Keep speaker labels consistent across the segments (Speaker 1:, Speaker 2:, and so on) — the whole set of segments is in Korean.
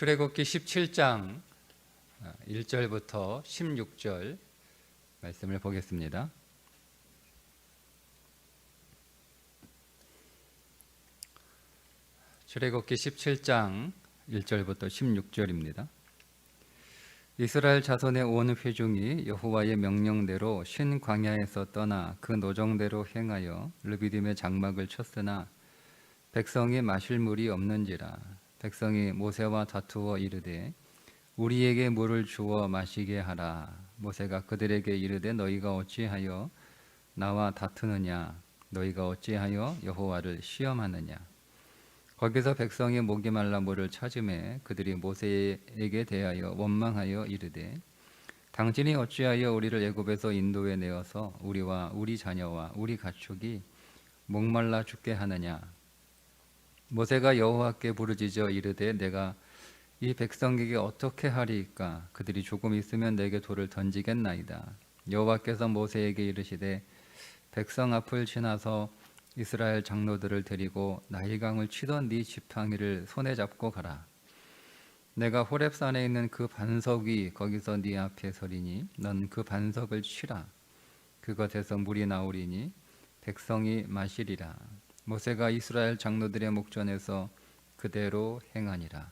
Speaker 1: 출애굽기 17장 1절부터 16절 말씀을 보겠습니다. 출애굽기 17장 1절부터 16절입니다. 이스라엘 자손의 온 회중이 여호와의 명령대로 신 광야에서 떠나 그 노정대로 행하여 르비딤의 장막을 쳤으나 백성이 마실 물이 없는지라 백성이 모세와 다투어 이르되 우리에게 물을 주어 마시게 하라. 모세가 그들에게 이르되 너희가 어찌하여 나와 다투느냐? 너희가 어찌하여 여호와를 시험하느냐? 거기서 백성이 목이 말라 물을 찾음에 그들이 모세에게 대하여 원망하여 이르되 당신이 어찌하여 우리를 애굽에서 인도에 내어서 우리와 우리 자녀와 우리 가축이 목말라 죽게 하느냐 모세가 여호와께 부르짖어 이르되 내가 이 백성에게 어떻게 하리이까 그들이 조금 있으면 내게 돌을 던지겠나이다 여호와께서 모세에게 이르시되 백성 앞을 지나서 이스라엘 장로들을 데리고 나일강을 치던 네 지팡이를 손에 잡고 가라. 내가 호렙산에 있는 그 반석 위 거기서 네 앞에 서리니 넌 그 반석을 치라. 그것에서 물이 나오리니 백성이 마시리라. 모세가 이스라엘 장로들의 목전에서 그대로 행하니라.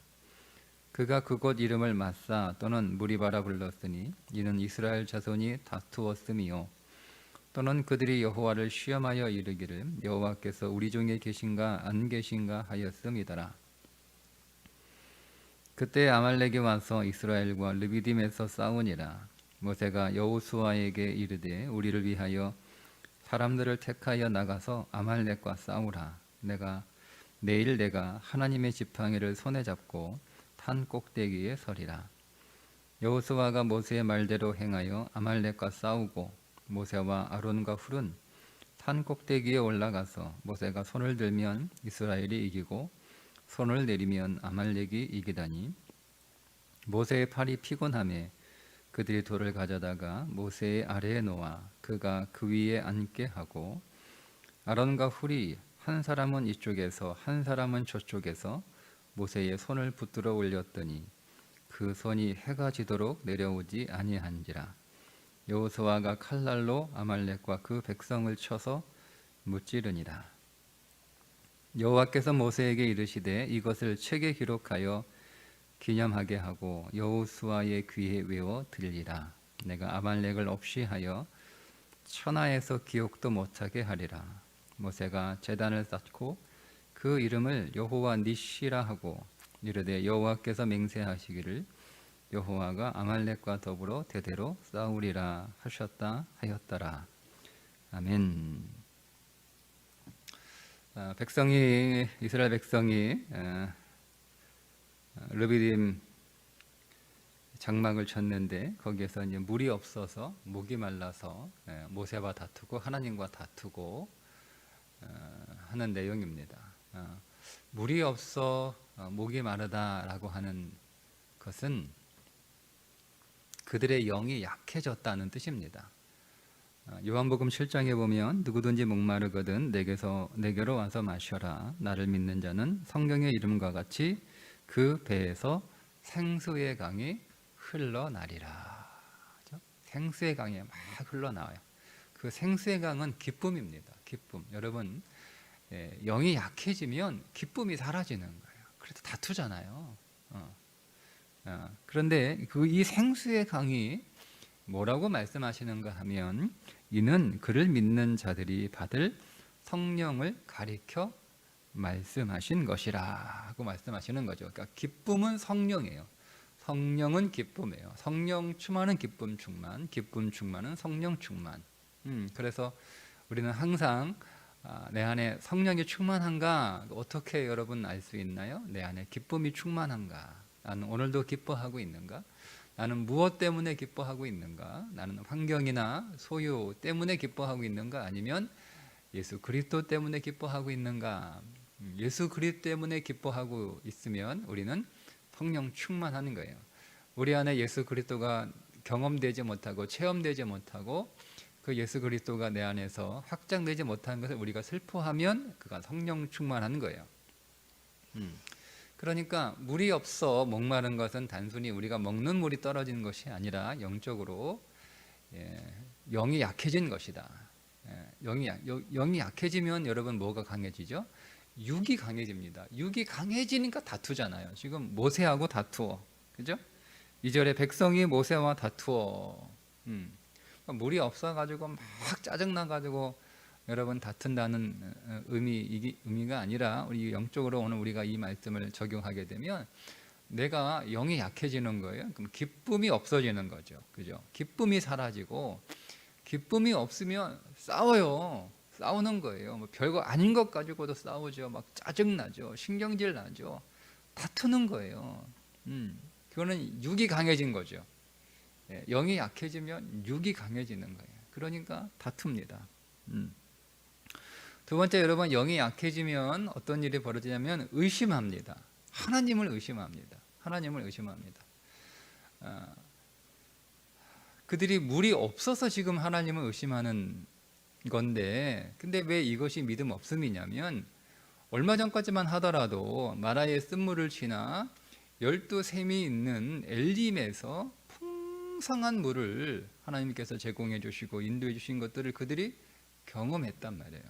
Speaker 1: 그가 그곳 이름을 마사 또는 무리바라 불렀으니 이는 이스라엘 자손이 다투었음이요 또는 그들이 여호와를 시험하여 이르기를 여호와께서 우리 중에 계신가 안 계신가 하였음이더라. 그때 아말렉이 와서 이스라엘과 르비딤에서 싸우니라. 모세가 여호수아에게 이르되 우리를 위하여 사람들을 택하여 나가서 아말렉과 싸우라. 내가 내일 내가 하나님의 지팡이를 손에 잡고 산 꼭대기에 서리라. 여호수아가 모세의 말대로 행하여 아말렉과 싸우고 모세와 아론과 훌은 산 꼭대기에 올라가서 모세가 손을 들면 이스라엘이 이기고 손을 내리면 아말렉이 이기다니 모세의 팔이 피곤함에 그들이 돌을 가져다가 모세의 아래에 놓아 그가 그 위에 앉게 하고 아론과 훌이 한 사람은 이쪽에서 한 사람은 저쪽에서 모세의 손을 붙들어 올렸더니 그 손이 해가 지도록 내려오지 아니한지라 여호수아가 칼날로 아말렉과 그 백성을 쳐서 무찌르니라. 여호와께서 모세에게 이르시되 이것을 책에 기록하여 기념하게 하고 여호수아의 귀에 외워 들리라. 내가 아말렉을 없이 하여 천하에서 기억도 못하게 하리라. 모세가 제단을 쌓고 그 이름을 여호와 니시라 하고 이르되 여호와께서 맹세하시기를 여호와가 아말렉과 더불어 대대로 싸우리라 하셨다 하였더라. 아멘. 아, 백성이 이스라엘 백성이 아, 르비딤 장막을 쳤는데 거기에서 이제 물이 없어서 목이 말라서 예, 모세와 다투고 하나님과 다투고 어, 하는 내용입니다. 어, 물이 없어 어, 목이 마르다라고 하는 것은 그들의 영이 약해졌다는 뜻입니다. 어, 요한복음 7장에 보면 누구든지 목마르거든 내게서 내게로 와서 마셔라. 나를 믿는 자는 성경의 이름과 같이 그 배에서 생수의 강이 흘러나리라. 그렇죠? 생수의 강이 막 흘러나와요. 그 생수의 강은 기쁨입니다. 기쁨. 여러분 예, 영이 약해지면 기쁨이 사라지는 거예요. 그래도 다투잖아요. 어. 어, 그런데 그 이 생수의 강이 뭐라고 말씀하시는가 하면 이는 그를 믿는 자들이 받을 성령을 가리켜 말씀하신 것이라 고 말씀하시는 거죠. 그러니까 기쁨은 성령이에요. 성령은 기쁨이에요. 성령 충만은 기쁨 충만, 기쁨 충만은 성령 충만. 음, 그래서 우리는 항상 아, 내 안에 성령이 충만한가 어떻게 여러분 알 수 있나요? 내 안에 기쁨이 충만한가? 나는 오늘도 기뻐하고 있는가? 나는 무엇 때문에 기뻐하고 있는가? 나는 환경이나 소유 때문에 기뻐하고 있는가? 아니면 예수 그리스도 때문에 기뻐하고 있는가? 음, 예수 그리스도 때문에 기뻐하고 있으면 우리는 성령 충만하는 거예요. 우리 안에 예수 그리스도가 경험되지 못하고 체험되지 못하고 그 예수 그리스도가 내 안에서 확장되지 못하는 것을 우리가 슬퍼하면 그가 성령 충만한 거예요. 음. 그러니까 물이 없어 목마른 것은 단순히 우리가 먹는 물이 떨어진 것이 아니라 영적으로 예, 영이 약해진 것이다. 예, 영이 영이 약해지면 여러분 뭐가 강해지죠? 육이 강해집니다. 육이 강해지니까 다투잖아요. 지금 모세하고 다투어, 그죠? 이절에 백성이 모세와 다투어. 음. 물이 없어가지고 막 짜증 나가지고 여러분 다툰다는 어, 의미 이기- 의미가 아니라 우리 영적으로 오늘 우리가 이 말씀을 적용하게 되면 내가 영이 약해지는 거예요. 그럼 기쁨이 없어지는 거죠. 그죠? 기쁨이 사라지고 기쁨이 없으면 싸워요. 싸우는 거예요. 뭐 별거 아닌 것 가지고도 싸우죠. 막 짜증 나죠. 신경질 나죠. 다투는 거예요. 음, 그거는 육이 강해진 거죠. 예, 영이 약해지면 육이 강해지는 거예요. 그러니까 다툽니다. 음. 두 번째 여러분 영이 약해지면 어떤 일이 벌어지냐면 의심합니다. 하나님을 의심합니다. 하나님을 의심합니다. 아, 그들이 물이 없어서 지금 하나님을 의심하는 건데, 근데 왜 이것이 믿음 없음이냐면 얼마 전까지만 하더라도 마라의 쓴물을 지나 열두 샘이 있는 엘림에서 풍성한 물을 하나님께서 제공해 주시고 인도해 주신 것들을 그들이 경험했단 말이에요.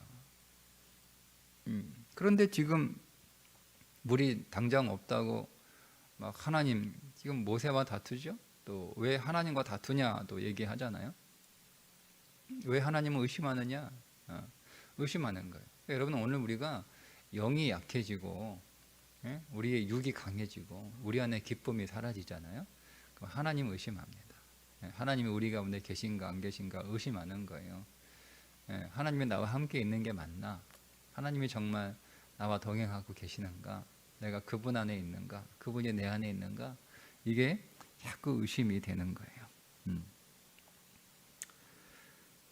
Speaker 1: 음, 그런데 지금 물이 당장 없다고 막 하나님 지금 모세와 다투죠? 또 왜 하나님과 다투냐도 얘기하잖아요. 왜 하나님을 의심하느냐? 어, 의심하는 거예요. 그러니까 여러분 오늘 우리가 영이 약해지고 예? 우리의 육이 강해지고 우리 안에 기쁨이 사라지잖아요. 그럼 하나님 의심합니다. 예, 하나님이 우리 가운데 계신가 안 계신가 의심하는 거예요. 예, 하나님이 나와 함께 있는 게 맞나? 하나님이 정말 나와 동행하고 계시는가? 내가 그분 안에 있는가? 그분이 내 안에 있는가? 이게 자꾸 의심이 되는 거예요. 음.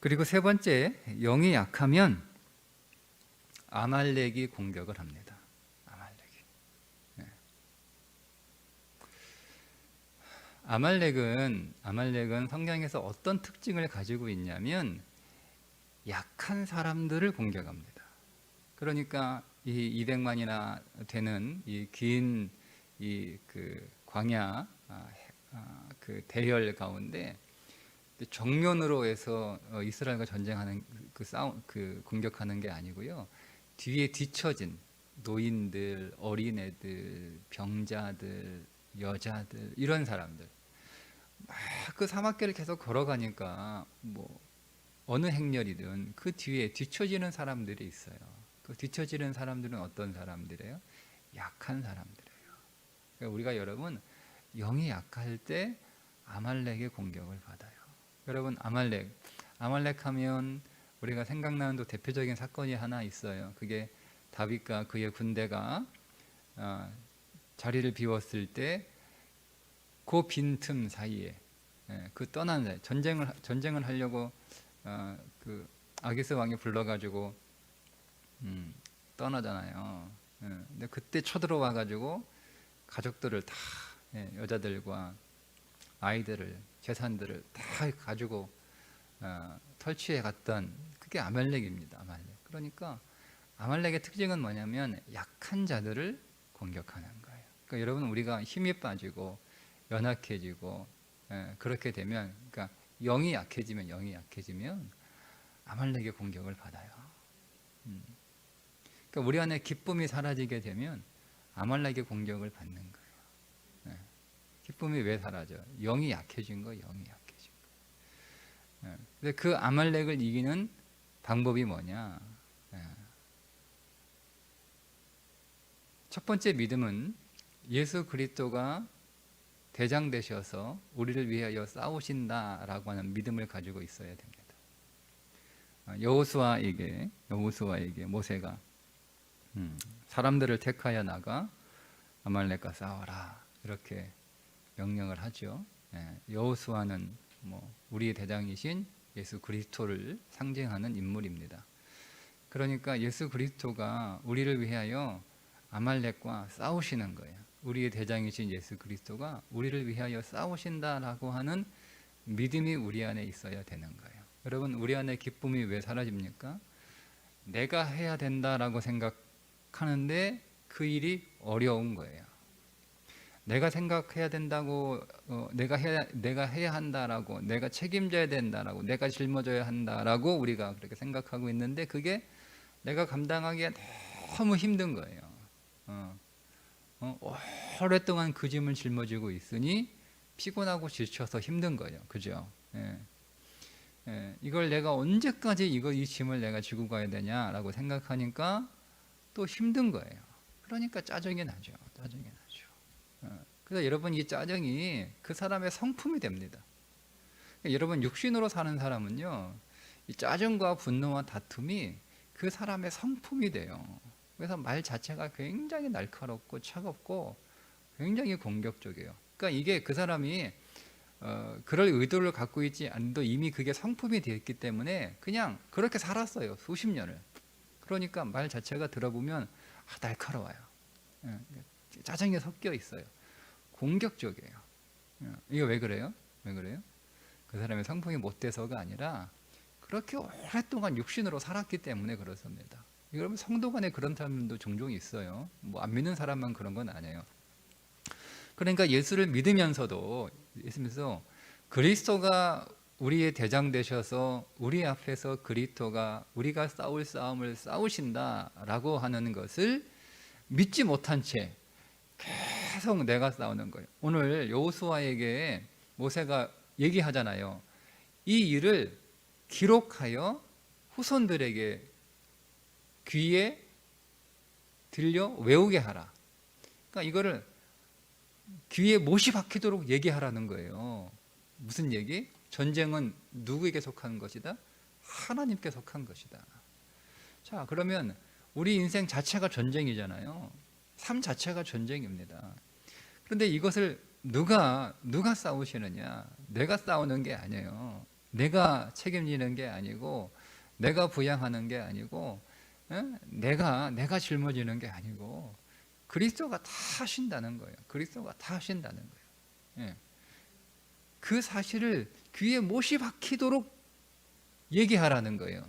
Speaker 1: 그리고 세 번째, 영이 약하면 아말렉이 공격을 합니다. 아말렉이. 네. 아말렉은 아말렉은 성경에서 어떤 특징을 가지고 있냐면 약한 사람들을 공격합니다. 그러니까 이 200만이나 되는 이 긴 이 그 광야 아, 아, 그 대열 가운데 정면으로 해서 어, 이스라엘과 전쟁하는 그 싸움 그 공격하는 게 아니고요. 뒤에 뒤처진 노인들, 어린애들, 병자들, 여자들 이런 사람들 막 그 사막길을 계속 걸어가니까 뭐 어느 행렬이든 그 뒤에 뒤처지는 사람들이 있어요. 그 뒤처지는 사람들은 어떤 사람들이에요? 약한 사람들이에요. 그러니까 우리가 여러분 영이 약할 때 아말렉의 공격을 받아요. 여러분 아말렉, 아말렉 하면 우리가 생각나는 또 대표적인 사건이 하나 있어요. 그게 다윗과 그의 군대가 어, 자리를 비웠을 때 그 빈틈 사이에 예, 그 떠난 사이 전쟁을 전쟁을 하려고 어, 그 아기스 왕이 불러가지고 음, 떠나잖아요. 예, 근데 그때 쳐들어와 가지고 가족들을 다 예, 여자들과 아이들을 재산들을 다 가지고 어, 설치해 갔던 그게 아말렉입니다. 아말렉. 그러니까 아말렉의 특징은 뭐냐면 약한 자들을 공격하는 거예요. 그러니까 여러분 우리가 힘이 빠지고 연약해지고 예, 그렇게 되면 그러니까 영이 약해지면 영이 약해지면 아말렉의 공격을 받아요. 음. 그러니까 우리 안에 기쁨이 사라지게 되면 아말렉의 공격을 받는 거예요. 예. 기쁨이 왜 사라져? 영이 약해진 거, 영이 약해진 거. 예. 근데 그 아말렉을 이기는 방법이 뭐냐? 예. 첫 번째 믿음은 예수 그리스도가 대장 되셔서 우리를 위하여 싸우신다라고 하는 믿음을 가지고 있어야 됩니다. 어, 여호수아에게 여호수아에게 모세가 음, 사람들을 택하여 나가 아말렉과 싸워라 이렇게 명령을 하죠. 예, 여호수아는 뭐 우리의 대장이신 예수 그리스도를 상징하는 인물입니다. 그러니까 예수 그리스도가 우리를 위하여 아말렉과 싸우시는 거예요. 우리의 대장이신 예수 그리스도가 우리를 위하여 싸우신다라고 하는 믿음이 우리 안에 있어야 되는 거예요. 여러분 우리 안에 기쁨이 왜 사라집니까? 내가 해야 된다라고 생각하는데 그 일이 어려운 거예요. 내가 생각해야 된다고, 어, 내가 해야 내가 해야 한다라고, 내가 책임져야 된다라고, 내가 짊어져야 한다라고 우리가 그렇게 생각하고 있는데 그게 내가 감당하기에 너무 힘든 거예요. 어, 어, 오랫동안 그 짐을 짊어지고 있으니 피곤하고 지쳐서 힘든 거예요. 그죠? 예. 예, 이걸 내가 언제까지 이거 이 짐을 내가 지고 가야 되냐라고 생각하니까 또 힘든 거예요. 그러니까 짜증이 나죠. 짜증이. 어, 그래서 여러분 이 짜증이 그 사람의 성품이 됩니다. 그러니까 여러분 육신으로 사는 사람은요, 이 짜증과 분노와 다툼이 그 사람의 성품이 돼요. 그래서 말 자체가 굉장히 날카롭고 차갑고 굉장히 공격적이에요. 그러니까 이게 그 사람이 어, 그럴 의도를 갖고 있지 않도 이미 그게 성품이 되었기 때문에 그냥 그렇게 살았어요 수십 년을. 그러니까 말 자체가 들어보면 아, 날카로워요. 예, 짜증이 섞여 있어요. 공격적이에요. 예, 이게 왜 그래요? 왜 그래요? 그 사람의 성품이 못돼서가 아니라 그렇게 오랫동안 육신으로 살았기 때문에 그렇습니다. 여러분 성도 간에 그런 사람도 종종 있어요. 뭐 안 믿는 사람만 그런 건 아니에요. 그러니까 예수를 믿으면서도 예수님께서 그리스도가 우리의 대장 되셔서 우리 앞에서 그리스도가 우리가 싸울 싸움을 싸우신다라고 하는 것을 믿지 못한 채 계속 내가 싸우는 거예요. 오늘 여호수아에게 모세가 얘기하잖아요. 이 일을 기록하여 후손들에게 귀에 들려 외우게 하라. 그러니까 이거를 귀에 못이 박히도록 얘기하라는 거예요. 무슨 얘기? 전쟁은 누구에게 속한 것이다? 하나님께 속한 것이다. 자, 그러면 우리 인생 자체가 전쟁이잖아요. 삶 자체가 전쟁입니다. 그런데 이것을 누가 누가 싸우시느냐? 내가 싸우는 게 아니에요. 내가 책임지는 게 아니고 내가 부양하는 게 아니고 에? 내가 내가 짊어지는 게 아니고 그리스도가 다 하신다는 거예요. 그리스도가 다 하신다는 거예요. 예. 그 사실을 귀에 못이 박히도록 얘기하라는 거예요.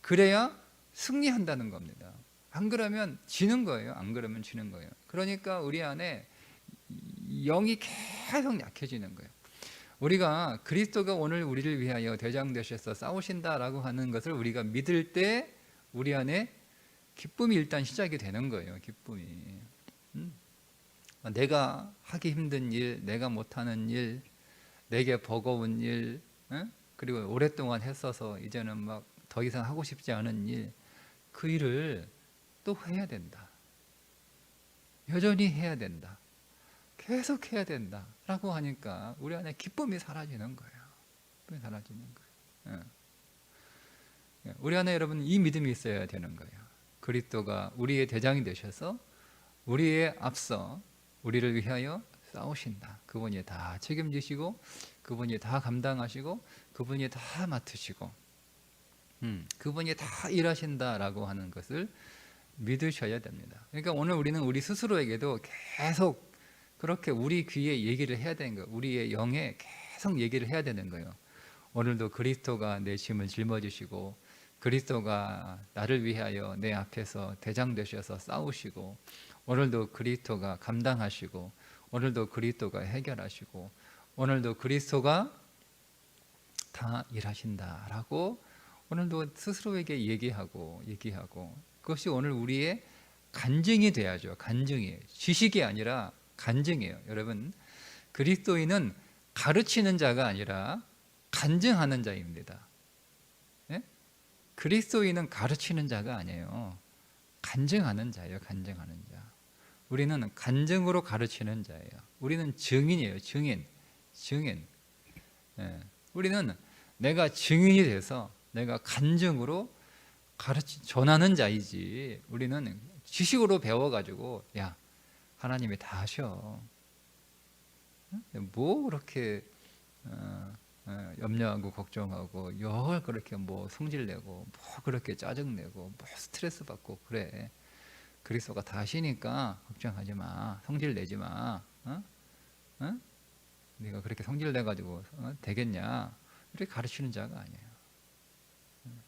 Speaker 1: 그래야 승리한다는 겁니다. 안 그러면 지는 거예요. 안 그러면 지는 거예요. 그러니까 우리 안에 영이 계속 약해지는 거예요. 우리가 그리스도가 오늘 우리를 위하여 대장 되셔서 싸우신다라고 하는 것을 우리가 믿을 때 우리 안에 기쁨이 일단 시작이 되는 거예요. 기쁨이. 음? 내가 하기 힘든 일, 내가 못하는 일, 내게 버거운 일, 에? 그리고 오랫동안 했어서 이제는 막 더 이상 하고 싶지 않은 일, 그 일을 또 해야 된다. 여전히 해야 된다. 계속 해야 된다. 라고 하니까 우리 안에 기쁨이 사라지는 거예요. 기쁨이 사라지는 거예요. 예. 우리 안에 여러분 이 믿음이 있어야 되는 거예요. 그리스도가 우리의 대장이 되셔서 우리의 앞서 우리를 위하여 싸우신다. 그분이 다 책임지시고 그분이 다 감당하시고 그분이 다 맡으시고 음, 그분이 다 일하신다라고 하는 것을 믿으셔야 됩니다. 그러니까 오늘 우리는 우리 스스로에게도 계속 그렇게 우리 귀에 얘기를 해야 되는 거예요. 우리의 영에 계속 얘기를 해야 되는 거예요. 오늘도 그리스도가 내 짐을 짊어지시고 그리스도가 나를 위하여 내 앞에서 대장 되셔서 싸우시고 오늘도 그리스도가 감당하시고 오늘도 그리스도가 해결하시고 오늘도 그리스도가 다 일하신다라고 오늘도 스스로에게 얘기하고 얘기하고 그것이 오늘 우리의 간증이 돼야죠. 간증이에요. 지식이 아니라 간증이에요. 여러분 그리스도인은 가르치는 자가 아니라 간증하는 자입니다. 예? 그리스도인은 가르치는 자가 아니에요. 간증하는 자예요. 간증하는 자. 우리는 간증으로 가르치는 자예요. 우리는 증인이에요. 증인, 증인. 예. 우리는 내가 증인이 돼서 내가 간증으로 가르치 전하는 자이지. 우리는 지식으로 배워가지고 야 하나님이 다 하셔. 뭐 그렇게 어, 어, 염려하고 걱정하고 열 그렇게 뭐 성질내고 뭐 그렇게 짜증내고 뭐 스트레스 받고 그래. 그리스도가 다 하시니까 걱정하지 마. 성질 내지 마. 어? 어? 네가 그렇게 성질 내 가지고 어? 되겠냐? 이렇게 가르치는 자가 아니에요.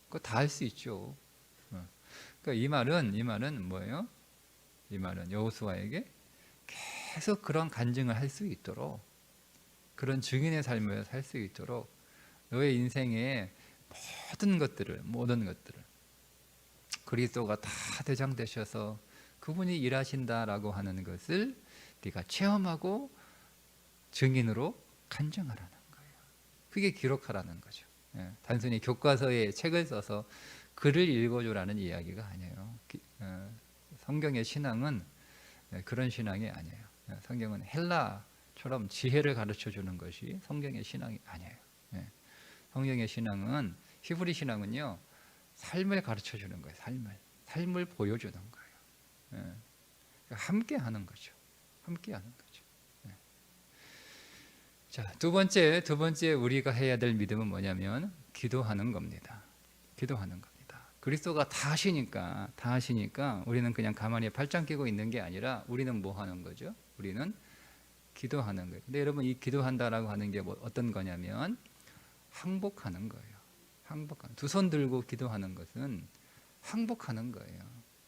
Speaker 1: 그거 다 할 수 있죠. 어. 그러니까 이 말은 이 말은 뭐예요?
Speaker 2: 이 말은 여호수아에게 계속 그런 간증을 할 수 있도록 그런 증인의 삶을 살 수 있도록 너의 인생의 모든 것들을 모든 것들을 그리스도가 다 대장 되셔서 그분이 일하신다라고 하는 것을 네가 체험하고 증인으로 간증하라는 거예요. 그게 기록하라는 거죠. 예, 단순히 교과서에 책을 써서 글을 읽어줘라는 이야기가 아니에요. 기- 어, 성경의 신앙은 예, 그런 신앙이 아니에요. 예, 성경은 헬라처럼 지혜를 가르쳐 주는 것이 성경의 신앙이 아니에요. 예, 성경의 신앙은 히브리 신앙은요 삶을 가르쳐 주는 거예요. 삶을 삶을 보여주는 거예요. 예, 그러니까 함께 하는 거죠. 함께 하는 거죠. 예. 자, 두 번째, 두 번째 우리가 해야 될 믿음은 뭐냐면 기도하는 겁니다. 기도하는 겁니다. 그리스도가 다 하시니까 다 하시니까 우리는 그냥 가만히 팔짱 끼고 있는 게 아니라 우리는 뭐 하는 거죠? 우리는 기도하는 거예요. 근데 여러분 이 기도한다라고 하는 게 뭐 어떤 거냐면 항복하는 거예요. 항복하는 두 손 들고 기도하는 것은 항복하는 거예요.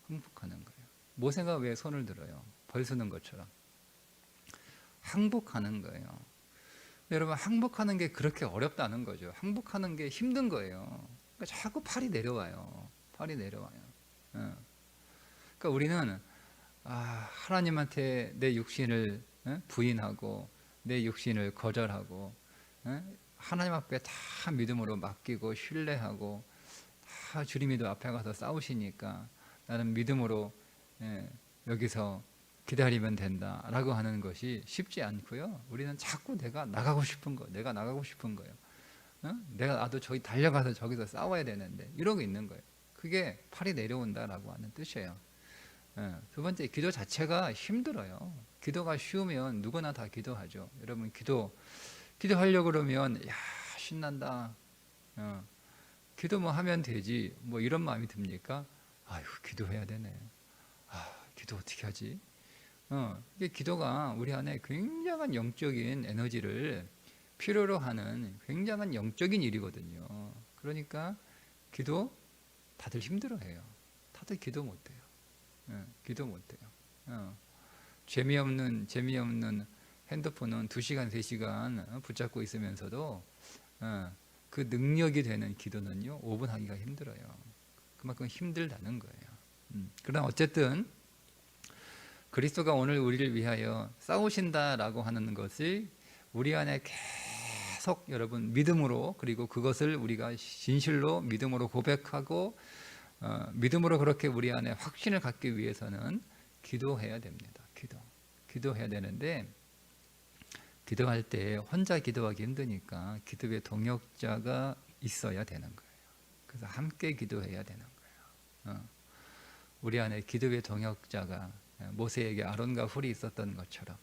Speaker 2: 항복하는 거예요. 모세가 왜 손을 들어요? 벌 쓰는 것처럼 항복하는 거예요. 여러분 항복하는 게 그렇게 어렵다는 거죠. 항복하는 게 힘든 거예요. 그러니까 자꾸 팔이 내려와요. 팔이 내려와요. 어. 그러니까 우리는 아, 하나님한테 내 육신을 어? 부인하고 내 육신을 거절하고 어? 하나님 앞에 다 믿음으로 맡기고 신뢰하고 다 주님이도 앞에 가서 싸우시니까 나는 믿음으로 예, 여기서 기다리면 된다라고 하는 것이 쉽지 않고요. 우리는 자꾸 내가 나가고 싶은 거, 내가 나가고 싶은 거예요. 어? 내가 나도 저기 달려가서 저기서 싸워야 되는데 이러고 있는 거예요. 그게 팔이 내려온다라고 하는 뜻이에요. 예, 두 번째 기도 자체가 힘들어요. 기도가 쉬우면 누구나 다 기도하죠. 여러분 기도 기도하려고 그러면 야 신난다. 어, 기도 뭐 하면 되지. 뭐 이런 마음이 듭니까? 아유 기도해야 되네. 아 기도 어떻게 하지? 어, 이게 기도가 우리 안에 굉장한 영적인 에너지를 필요로 하는 굉장한 영적인 일이거든요. 그러니까 기도 다들 힘들어해요. 다들 기도 못해요. 예, 기도 못해요. 어, 재미없는 재미없는 핸드폰은 2시간 3시간 붙잡고 있으면서도 어, 그 능력이 되는 기도는요 5분 하기가 힘들어요. 그만큼 힘들다는 거예요. 음, 그러나 어쨌든 그리스도가 오늘 우리를 위하여 싸우신다라고 하는 것을 우리 안에 계속 여러분 믿음으로 그리고 그것을 우리가 진실로 믿음으로 고백하고 어, 믿음으로 그렇게 우리 안에 확신을 갖기 위해서는 기도해야 됩니다. 기도, 기도해야 되는데 기도할 때 혼자 기도하기 힘드니까 기도의 동역자가 있어야 되는 거예요. 그래서 함께 기도해야 되는 거예요. 어. 우리 안에 기도의 동역자가 예, 모세에게 아론과 훌이 있었던 것처럼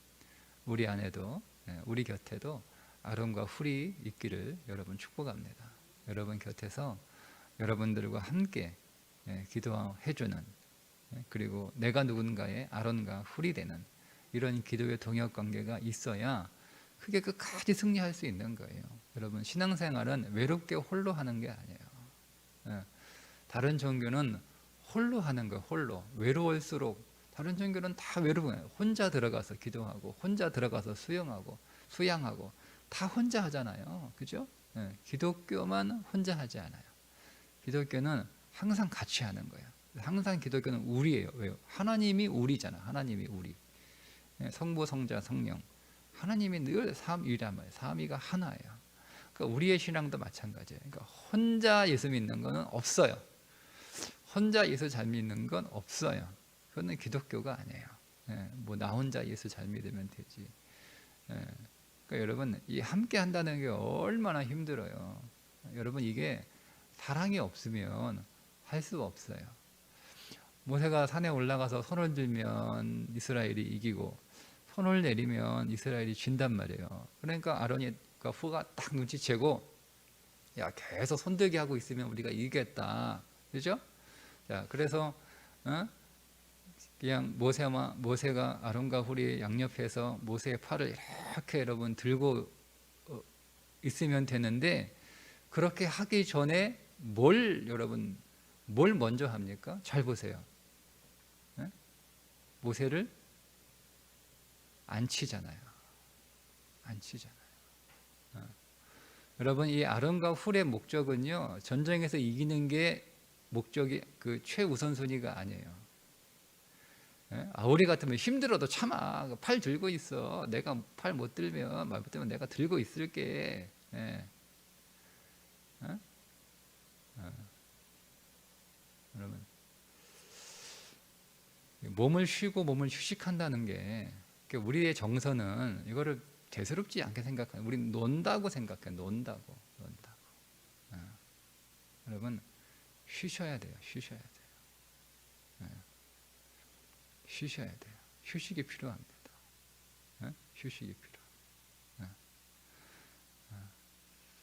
Speaker 2: 우리 안에도 예, 우리 곁에도 아론과 훌이 있기를 여러분 축복합니다. 여러분 곁에서 여러분들과 함께 예, 기도해주는 예, 그리고 내가 누군가의 아론과 훌이 되는 이런 기도의 동역 관계가 있어야 그게 끝까지 승리할 수 있는 거예요. 여러분 신앙생활은 외롭게 홀로 하는 게 아니에요. 예, 다른 종교는 홀로 하는 거예요. 홀로 외로울수록 다른 종교는 다 외로워요. 혼자 들어가서 기도하고 혼자 들어가서 수영하고 수양하고 다 혼자 하잖아요. 그죠? 예, 기독교만 혼자 하지 않아요. 기독교는 항상 같이 하는 거예요. 항상 기독교는 우리예요. 왜요? 하나님이 우리잖아. 하나님이 우리. 예, 성부, 성자, 성령. 하나님이 늘 삼위란 말이에요. 삼위가 하나예요. 그러니까 우리의 신앙도 마찬가지예요. 그러니까 혼자 예수 믿는 거는 없어요. 혼자 예수 잘 믿는 건 없어요. 그거는 기독교가 아니에요. 예, 뭐나 혼자 예수 잘 믿으면 되지. 예, 그러니까 여러분 이 함께 한다는 게 얼마나 힘들어요. 여러분 이게 사랑이 없으면 할 수 없어요. 모세가 산에 올라가서 손을 들면 이스라엘이 이기고 손을 내리면 이스라엘이 진단 말이에요. 그러니까 아론이가 후가 딱 눈치채고 야 계속 손들게 하고 있으면 우리가 이기겠다. 그죠? 자 그래서 어? 그냥 모세마 모세가 아론과 훌이 양옆에서 모세의 팔을 이렇게 여러분 들고 어, 있으면 되는데 그렇게 하기 전에 뭘 여러분 뭘 먼저 합니까? 잘 보세요. 예? 모세를 안 치잖아요. 안 치잖아요. 어. 여러분 이 아론과 훌의 목적은요 전쟁에서 이기는 게 목적이 그 최우선 순위가 아니에요. 예? 아, 우리 같으면 힘들어도 참아 팔 들고 있어. 내가 팔 못 들면 말 못하면 내가 들고 있을게. 예. 어? 어. 여러분 몸을 쉬고 몸을 휴식한다는 게 그러니까 우리의 정서는 이거를 대수롭지 않게 생각해요. 우리 논다고 생각해. 논다고, 논다고. 어. 여러분 쉬셔야 돼요. 쉬셔야 돼요. 예. 쉬셔야 돼요. 휴식이 필요합니다. 예? 휴식이 필요. 예. 어.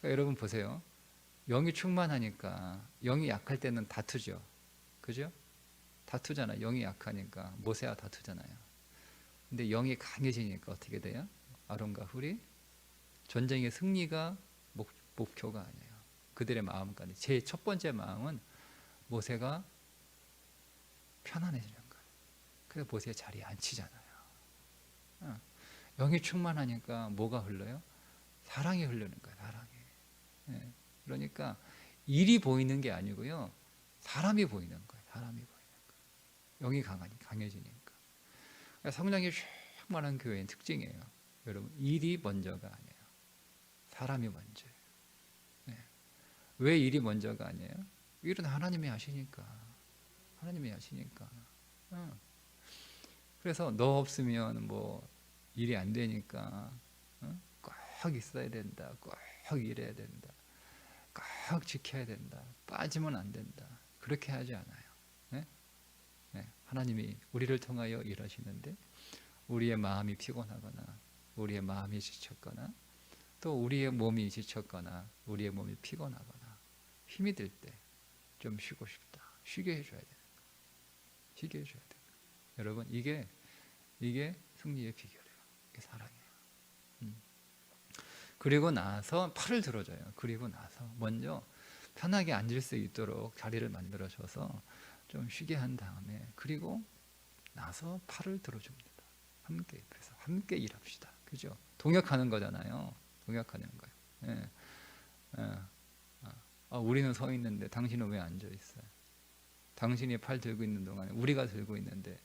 Speaker 2: 그러니까 여러분 보세요. 영이 충만하니까 영이 약할 때는 다투죠. 그죠? 다투잖아. 영이 약하니까 모세와 다투잖아요. 근데 영이 강해지니까 어떻게 돼요? 아론과 훌이 전쟁의 승리가 목, 목표가 아니에요. 그들의 마음까지. 제 첫 번째 마음은 모세가 편안해지는 거예요. 그래서 모세 자리에 앉히잖아요. 어. 영이 충만하니까 뭐가 흘러요? 사랑이 흐르는 거예요. 사랑이. 예. 그러니까 일이 보이는 게 아니고요. 사람이 보이는 거예요. 사람이 보이는 거예요. 영이 강하니 강해지니까. 그러니까 성령이 충만한 교회의 특징이에요. 여러분 일이 먼저가 아니에요. 사람이 먼저예요. 네. 왜 일이 먼저가 아니에요? 일은 하나님이 하시니까. 하나님이 하시니까. 어. 그래서 너 없으면 뭐 일이 안 되니까 어? 꼭 있어야 된다. 꼭 일해야 된다. 꼭 지켜야 된다. 빠지면 안 된다. 그렇게 하지 않아요. 네? 네. 하나님이 우리를 통하여 일하시는데 우리의 마음이 피곤하거나 우리의 마음이 지쳤거나 또 우리의 몸이 지쳤거나 우리의 몸이 피곤하거나 힘이 들 때 좀 쉬고 싶다. 쉬게 해줘야 거. 쉬게 해줘야 돼. 여러분 이게 이게 승리의 비결이에요. 이게 사랑이에요. 음. 그리고 나서 팔을 들어줘요. 그리고 나서 먼저 편하게 앉을 수 있도록 자리를 만들어 줘서 좀 쉬게 한 다음에 그리고 나서 팔을 들어줍니다. 함께 옆에서 함께 일합시다. 그죠? 동역하는 거잖아요. 동역하는 거예요. 예. 예. 아, 우리는 서 있는데 당신은 왜 앉아 있어요? 당신이 팔 들고 있는 동안에 우리가 들고 있는데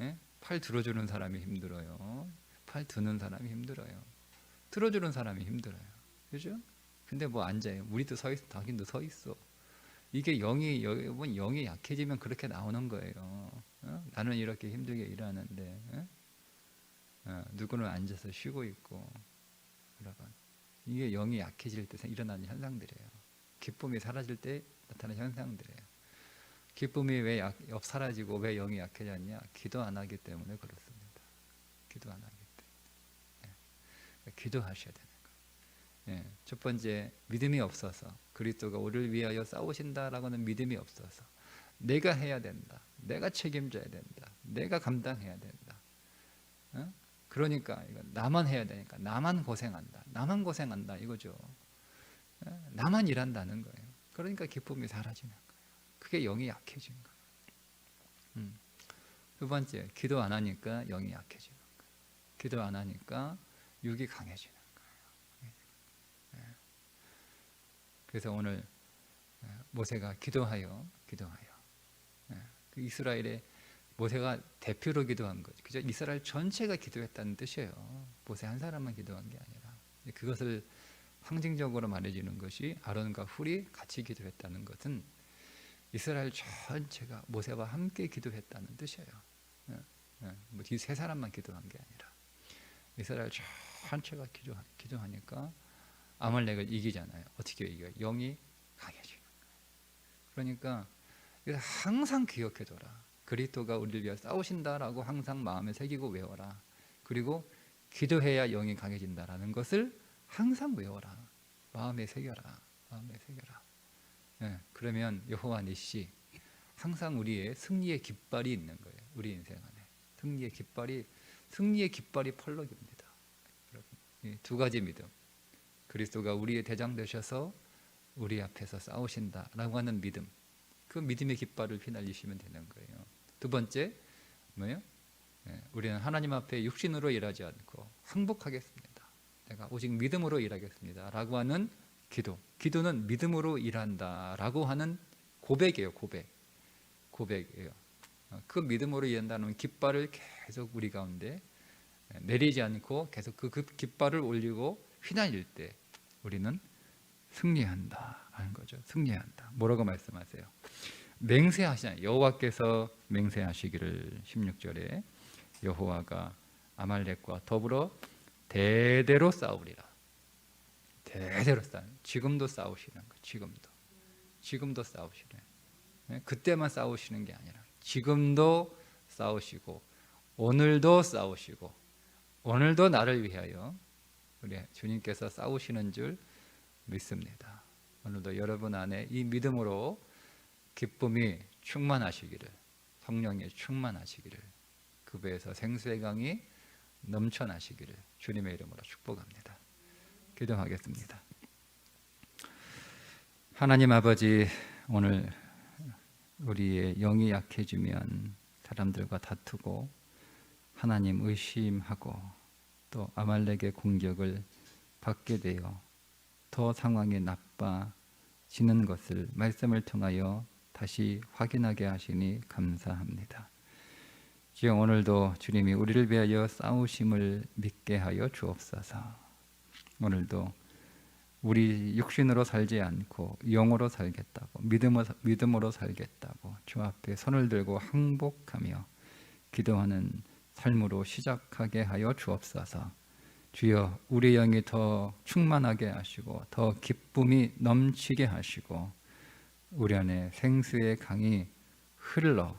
Speaker 2: 예? 팔 들어주는 사람이 힘들어요. 팔 드는 사람이 힘들어요. 들어주는 사람이 힘들어요. 그죠? 근데 뭐 앉아요. 우리도 서 있어, 당신도 서 있어. 이게 영이 여러분 영이 약해지면 그렇게 나오는 거예요. 어? 나는 이렇게 힘들게 일하는데 어? 어, 누구는 앉아서 쉬고 있고 여러분 이게 영이 약해질 때 일어나는 현상들이에요. 기쁨이 사라질 때 나타나는 현상들이에요. 기쁨이 왜 약, 역 사라지고 왜 영이 약해졌냐? 기도 안 하기 때문에 그렇습니다. 기도 안 하기 때문에 예. 기도하셔야 되는 거예요. 예. 첫 번째 믿음이 없어서 그리스도가 우리를 위하여 싸우신다라고 는 믿음이 없어서 내가 해야 된다. 내가 책임져야 된다. 내가 감당해야 된다. 어? 그러니까 이건 나만 해야 되니까 나만 고생한다. 나만 고생한다 이거죠. 예? 나만 일한다는 거예요. 그러니까 기쁨이 사라지는 그게 영이 약해진 거예요. 음. 두 번째, 기도 안 하니까 영이 약해지는 거예요. 기도 안 하니까 육이 강해지는 거예요. 예. 그래서 오늘 예, 모세가 기도하여, 기도하여. 예. 그 이스라엘의 모세가 대표로 기도한 거죠. 그죠? 이스라엘 전체가 기도했다는 뜻이에요. 모세 한 사람만 기도한 게 아니라 그것을 상징적으로 말해주는 것이 아론과 훌이 같이 기도했다는 것은 이스라엘 전체가 모세와 함께 기도했다는 뜻이에요. 뭐이세 사람만 기도한 게 아니라 이스라엘 전체가 기도, 기도하니까 아말렉을 이기잖아요. 어떻게 이겨요? 영이 강해지는 거예요. 그러니까 항상 기억해둬라. 그리스도가 우리를 위해 싸우신다라고 항상 마음에 새기고 외워라. 그리고 기도해야 영이 강해진다라는 것을 항상 외워라. 마음에 새겨라. 마음에 새겨라. 네, 그러면 여호와 니시 항상 우리의 승리의 깃발이 있는 거예요. 우리 인생 안에 승리의 깃발이 승리의 깃발이 펄럭입니다. 여러분, 두 가지 믿음. 그리스도가 우리의 대장 되셔서 우리 앞에서 싸우신다라고 하는 믿음. 그 믿음의 깃발을 휘날리시면 되는 거예요. 두 번째 뭐예요? 예, 우리는 하나님 앞에 육신으로 일하지 않고 항복하겠습니다. 내가 오직 믿음으로 일하겠습니다라고 하는 기도. 기도는 믿음으로 일한다라고 하는 고백이에요. 고백. 고백이에요. 어, 그 믿음으로 일한다는 깃발을 계속 우리 가운데 내리지 않고 계속 그, 그 깃발을 올리고 휘날릴 때 우리는 승리한다 하는 거죠. 승리한다. 뭐라고 말씀하세요? 맹세하시냐 여호와께서 맹세하시기를 16절에 여호와가 아말렉과 더불어 대대로 싸우리라. 대대로 싸우. 지금도 싸우시는 거. 지금도. 지금도 싸우시네. 네? 그때만 싸우시는 게 아니라 지금도 싸우시고 오늘도 싸우시고 오늘도 나를 위하여 우리 주님께서 싸우시는 줄 믿습니다. 오늘도 여러분 안에 이 믿음으로 기쁨이 충만하시기를 성령에 충만하시기를 그 배에서 생수의 강이 넘쳐나시기를 주님의 이름으로 축복합니다. 기도하겠습니다. 하나님 아버지 오늘 우리의 영이 약해지면 사람들과 다투고 하나님 의심하고 또 아말렉의 공격을 받게 되어 더 상황이 나빠지는 것을 말씀을 통하여 다시 확인하게 하시니 감사합니다. 주여 오늘도 주님이 우리를 위하여 싸우심을 믿게 하여 주옵소서. 오늘도 우리 육신으로 살지 않고 영으로 살겠다고 믿음으로, 믿음으로 살겠다고 주 앞에 손을 들고 항복하며 기도하는 삶으로 시작하게 하여 주옵소서. 주여 우리 영이 더 충만하게 하시고 더 기쁨이 넘치게 하시고 우리 안에 생수의 강이 흘러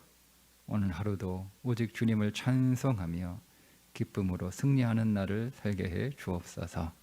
Speaker 2: 오늘 하루도 오직 주님을 찬송하며 기쁨으로 승리하는 날을 살게 해 주옵소서.